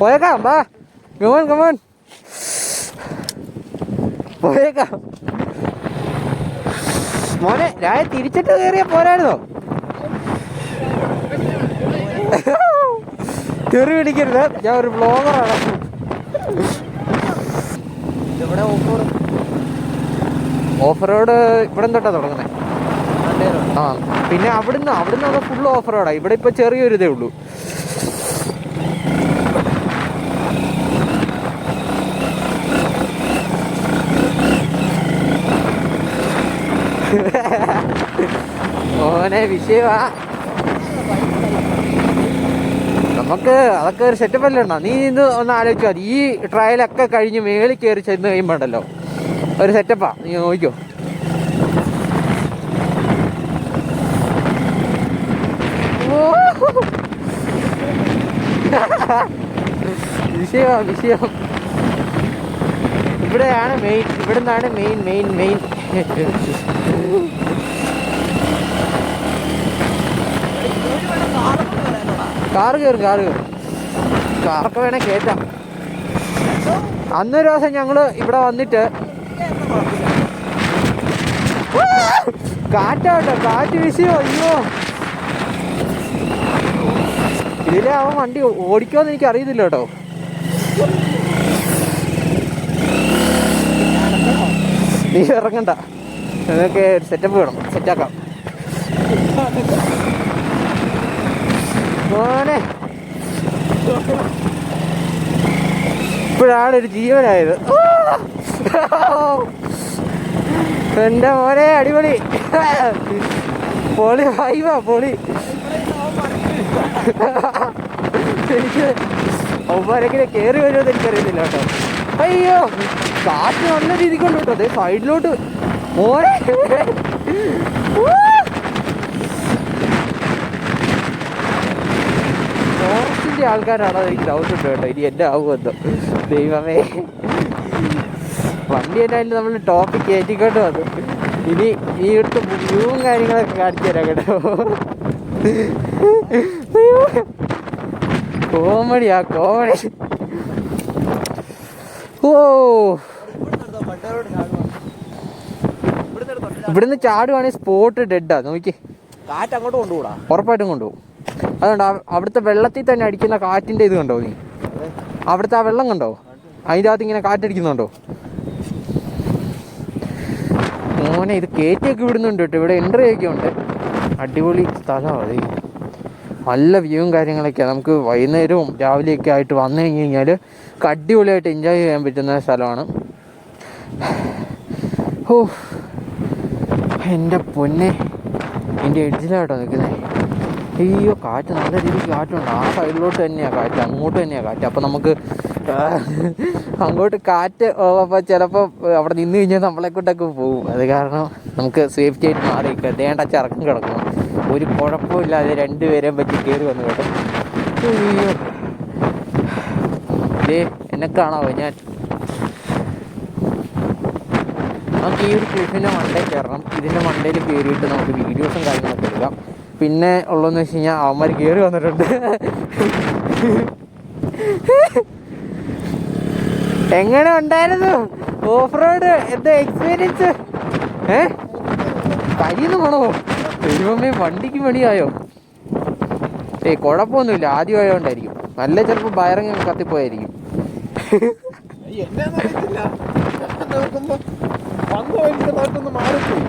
പോയേക്കാം വാ come on come on പോയേക്കാം മോനെ രായ തിരിച്ചിട്ട് കയറിയ പോരായിരുന്നോ? തെറി പിടിക്കരുത് ഞാൻ ഒരു ബ്ലോഗറാണ് ഇവിടെ ഓഫ് റോഡ് ഓഫ് റോഡ് ഇവിടെ തൊട്ടാ തുടങ്ങുന്നത് ആ പിന്നെ അവിടുന്ന് അവിടുന്ന് അത് ഫുൾ ഓഫ് റോഡാണ് ഇവിടെ ഇപ്പൊ ചെറിയൊരു ഇതേ ഉള്ളൂ. ഓനെ വിഷയമാ നമുക്ക് അതൊക്കെ ഒരു സെറ്റപ്പ് അല്ലേ ഉണ്ടോ? നീ ഇന്ന് ഒന്ന് ആലോചിച്ചാൽ മതി ഈ ട്രയലൊക്കെ കഴിഞ്ഞ് മേളിൽ കയറി ചെന്ന് കഴിയുമ്പോൾ ഉണ്ടല്ലോ. ഒരു സെറ്റപ്പാ നീ നോക്കിക്കോ. വിഷയമാ വിഷയം. ഇവിടെയാണ് മെയിൻ ഇവിടെ നിന്നാണ് മെയിൻ മെയിൻ മെയിൻ കാറ് കയറും കാറ് കയറും. കാറൊക്കെ വേണേൽ കയറ്റാം അന്നൊരു ദിവസം ഞങ്ങൾ ഇവിടെ വന്നിട്ട് കാറ്റാട്ടോ കാറ്റ് വിഷയോ അയ്യോ. ഇതിലെ അവൻ വണ്ടി ഓടിക്കോന്ന് എനിക്ക് അറിയത്തില്ല കേട്ടോ. നീ ഇറങ്ങണ്ട. നിങ്ങൾക്ക് സെറ്റപ്പ് വേണം. സെറ്റാക്കാം മോനെ. ഇപ്പോഴാണ് ഒരു ജീവനായത്. എന്റെ മോനെ അടിപൊളി. പൊളി വൈവാ പൊളി. എനിക്ക് അവന്മാരെങ്ങനെ കയറി വരുമെന്ന് എനിക്കറിയത്തില്ല കേട്ടോ. അയ്യോ കാറ്റ് നല്ല രീതിക്കൊണ്ട് കേട്ടോ അതെ സൈഡിലോട്ട് മോനെ. ഫോറസ്റ്റിന്റെ ആൾക്കാരാണോ എനിക്ക് ഡൗട്ട് ഉണ്ട് കേട്ടോ. ഇനി എന്റെ ആവുമെന്നോ ദൈവമേ. വണ്ടി എന്നാലും നമ്മൾ ടോപ്പിക് കയറ്റിക്കൊണ്ട് വന്നു. ഇനി ഈ ഇവിടുത്തെ വ്യൂവും കാര്യങ്ങളൊക്കെ കാണിച്ചു തരാം കേട്ടോ. കോമഡിയാ കോമഡി ഓ. ഇവിടുന്ന് ചാടുവാണെങ്കിൽ സ്പോട്ട് ഡെഡാ നോക്കി കാറ്റ് അങ്ങോട്ട് കൊണ്ടുപോകാം ഉറപ്പായിട്ടും കൊണ്ടുപോകും. അതുകൊണ്ട് അവ- അവിടുത്തെ വെള്ളത്തിൽ തന്നെ അടിക്കുന്ന കാറ്റിന്റെ ഇത് കണ്ടോ നീ? അവിടുത്തെ ആ വെള്ളം കണ്ടോ? അതിന്റെ അകത്ത് ഇങ്ങനെ കാറ്റടിക്കുന്നുണ്ടോ? മോനെ ഇത് കയറ്റിയൊക്കെ വിടുന്നുണ്ട് കേട്ടോ. ഇവിടെ എൻട്രി ഒക്കെ ഉണ്ട്. അടിപൊളി സ്ഥലമാണ് നല്ല വ്യൂവും കാര്യങ്ങളൊക്കെയാണ് നമുക്ക് വൈകുന്നേരവും രാവിലെയൊക്കെ ആയിട്ട് വന്നു കഴിഞ്ഞ് കഴിഞ്ഞാൽ അടിപൊളിയായിട്ട് എൻജോയ് ചെയ്യാൻ പറ്റുന്ന സ്ഥലമാണ്. ഓ എന്റെ പൊന്നെ. എന്റെ എഡ്ജിലാട്ടോ നിൽക്കുന്നത് അയ്യോ കാറ്റ് നല്ല രീതിക്ക് കാറ്റുണ്ട്. ആ സൈഡിലോട്ട് തന്നെയാണ് കാറ്റ് അങ്ങോട്ട് തന്നെയാണ് കാറ്റ്. അപ്പോൾ നമുക്ക് അങ്ങോട്ട് കാറ്റ് അപ്പോൾ ചിലപ്പോൾ അവിടെ നിന്ന് കഴിഞ്ഞാൽ നമ്മളെ കൊണ്ടൊക്കെ പോകും അത് കാരണം നമുക്ക് സേഫ്റ്റി ആയിട്ട് മാറി ദേണ്ട ചിറക്കം കിടക്കണം ഒരു കുഴപ്പമില്ലാതെ രണ്ടുപേരെയും പറ്റി കയറി വന്നു കേട്ടോ. അയ്യോ. ദേ എന്നെ കാണാവോ ഞാൻ? നമുക്ക് ഈ ഒരു ക്ലിഫിന്റെ മണ്ടയിൽ കയറണം. ഇതിന്റെ മണ്ടയിൽ കയറിയിട്ട് നമുക്ക് വീഡിയോസും കാര്യങ്ങളൊക്കെ എടുക്കാം. പിന്നെ ഉള്ളതെന്ന് വെച്ച് കഴിഞ്ഞാൽ അവന്മാർ കയറി വന്നിട്ടുണ്ട്. എങ്ങനെ ഉണ്ടായിരുന്നു? ഓഫ് റോഡ് എന്താ എക്സ്പീരിയൻസ് ഏ? കരിന്ന് പോണോ? ദൈവമേ വണ്ടിക്ക് പണിയായോ ഏയ് കുഴപ്പമൊന്നുമില്ല. ആദ്യമായോണ്ടായിരിക്കും. നല്ല ചിലപ്പോൾ ബയറങ്ങ് കത്തിപ്പോയായിരിക്കും. എന്നാ നോക്കുന്നു വന്നു നോക്കൊന്ന് മാറിപ്പോയി.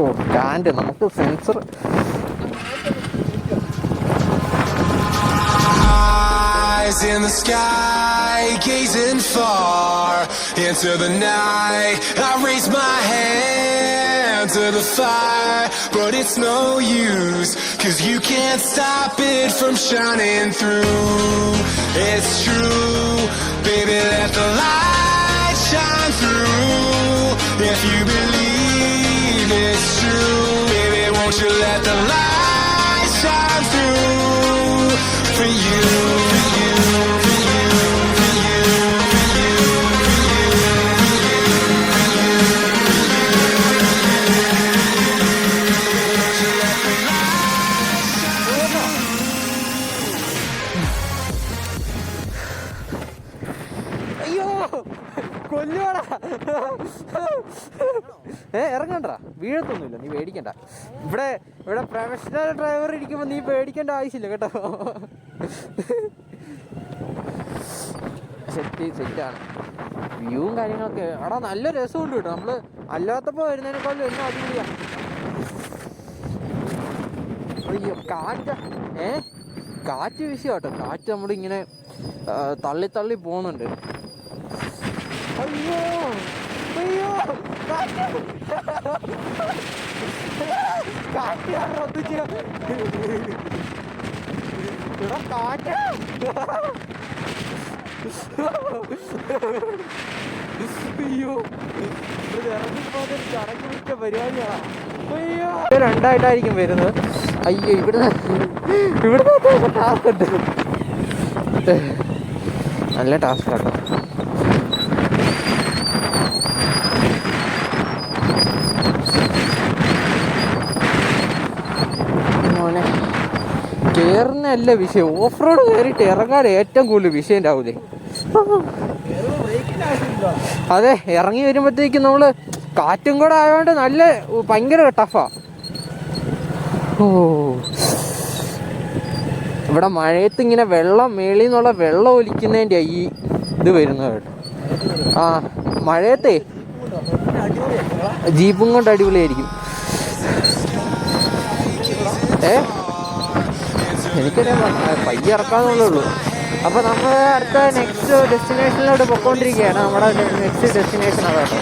ഓ സ്റ്റാൻഡ് നമുക്ക് sensor Eyes in the sky, gazing far into the night. I raise my hand to the fire, but it's no use, cause you can't stop it from shining through. It's true, baby, let the light shine through. If you believe it's true, baby, won't you let the light shine through for you, ഏ ഇറങ്ങണ്ട. വീഴത്തൊന്നുമില്ല. നീ പേടിക്കണ്ട. ഇവിടെ ഇവിടെ professional driver ഇരിക്കുമ്പോൾ നീ പേടിക്കേണ്ട ആവശ്യമില്ല കേട്ടോ. സെറ്റ് സെറ്റാണ് വ്യൂവും കാര്യങ്ങളൊക്കെ. എടാ നല്ല രസമുണ്ട് കേട്ടോ. നമ്മൾ അല്ലാത്തപ്പോൾ വരുന്നതിനേക്കാളും എന്നാ അടിപൊളിയാ. അയ്യോ കാറ്റ്. ഏ? കാറ്റ് വിഷയം കേട്ടോ കാറ്റ് നമ്മളിങ്ങനെ തള്ളി തള്ളി പോകുന്നുണ്ട്. അയ്യോ. അയ്യോ കാറ്റ് ശ്രദ്ധിച്ചു എടാ കാറ്റ് അയ്യോ ഇത് ഇറങ്ങിപ്പോ ചടങ്ങി പരിപാടിയാണ് അയ്യോ രണ്ടായിട്ടായിരിക്കും വരുന്നത് അയ്യോ ഇവിടുന്ന് ഇവിടുന്ന് ടാസ്ക് ഉണ്ട് നല്ല ടാസ്ക് കേട്ടോ മോനെ കയറുന്നതല്ല വിഷയം. ഓഫ് റോഡ് കയറിയിട്ട് ഇറങ്ങാൻ ഏറ്റവും കൂടുതൽ വിഷയം ഉണ്ടാവൂലേ അതെ ഇറങ്ങി വരുമ്പോഴത്തേക്കും നമ്മൾ കാറ്റും കൂടെ ആയതുകൊണ്ട് നല്ല ഭയങ്കര ടഫാ ഓ. ഇവിടെ മഴയത്ത് ഇങ്ങനെ വെള്ളം മേളിൽ നിന്നുള്ള വെള്ളം ഒലിക്കുന്നതിന്റെ ഈ ഇത് വരുന്നത് കേട്ടോ. ആ മഴയത്തേ. ജീപ്പും കൊണ്ട് അടിപൊളിയായിരിക്കും. ഏ? എനിക്കറിയാം പയ്യ ഇറക്കാന്നുള്ളേ ഉള്ളൂ. അപ്പൊ നമ്മൾ അടുത്ത നെക്സ്റ്റ് ഡെസ്റ്റിനേഷനിലോട്ട് പോയിക്കൊണ്ടിരിക്കുകയാണ് നമ്മുടെ നെക്സ്റ്റ് ഡെസ്റ്റിനേഷൻ അതാട്ടോ